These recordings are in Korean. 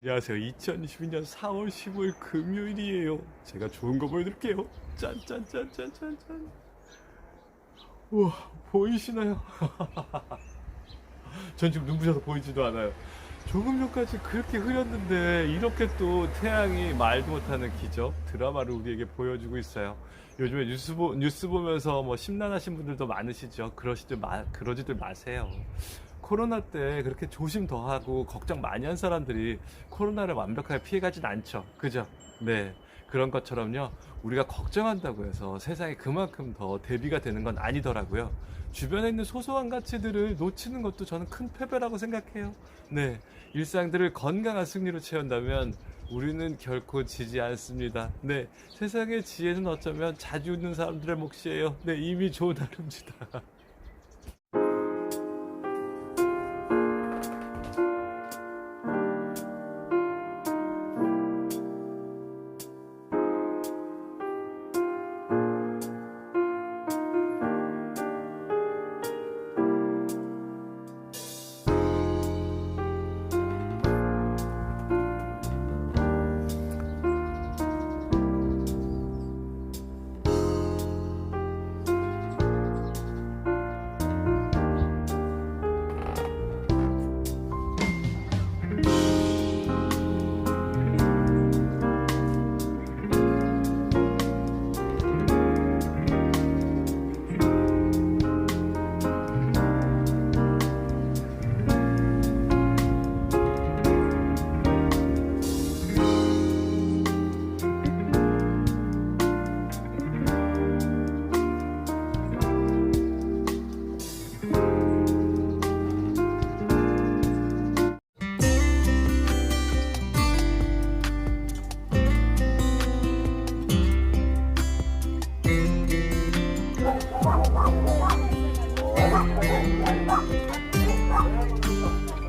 안녕하세요. 2022년 4월 15일 금요일이에요. 제가 좋은 거 보여드릴게요. 짠짠짠짠짠짠. 우와, 보이시나요? 전 지금 눈부셔서 보이지도 않아요. 조금 전까지 그렇게 흐렸는데 이렇게 또 태양이 말도 못하는 기적 드라마를 우리에게 보여주고 있어요. 요즘에 뉴스 보, 뉴스 보면서 뭐 심란하신 분들도 많으시죠. 그러시들 마, 그러지들 마세요. 코로나 때 그렇게 조심 더 하고 걱정 많이 한 사람들이 코로나를 완벽하게 피해가진 않죠. 그죠? 네. 그런 것처럼요. 우리가 걱정한다고 해서 세상에 그만큼 더 대비가 되는 건 아니더라고요. 주변에 있는 소소한 가치들을 놓치는 것도 저는 큰 패배라고 생각해요. 네. 일상들을 건강한 승리로 채운다면 우리는 결코 지지 않습니다. 네. 세상의 지혜는 어쩌면 자주 웃는 사람들의 몫이에요. 네. 이미 좋은 하루입니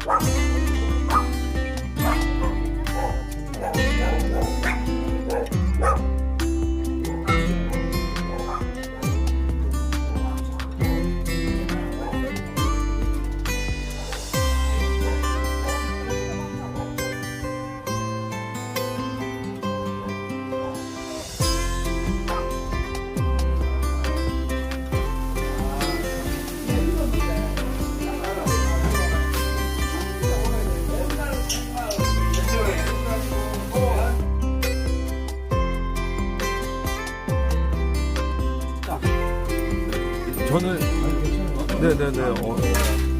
다. 저는 네네네. 어,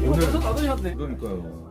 오늘 그러니까요.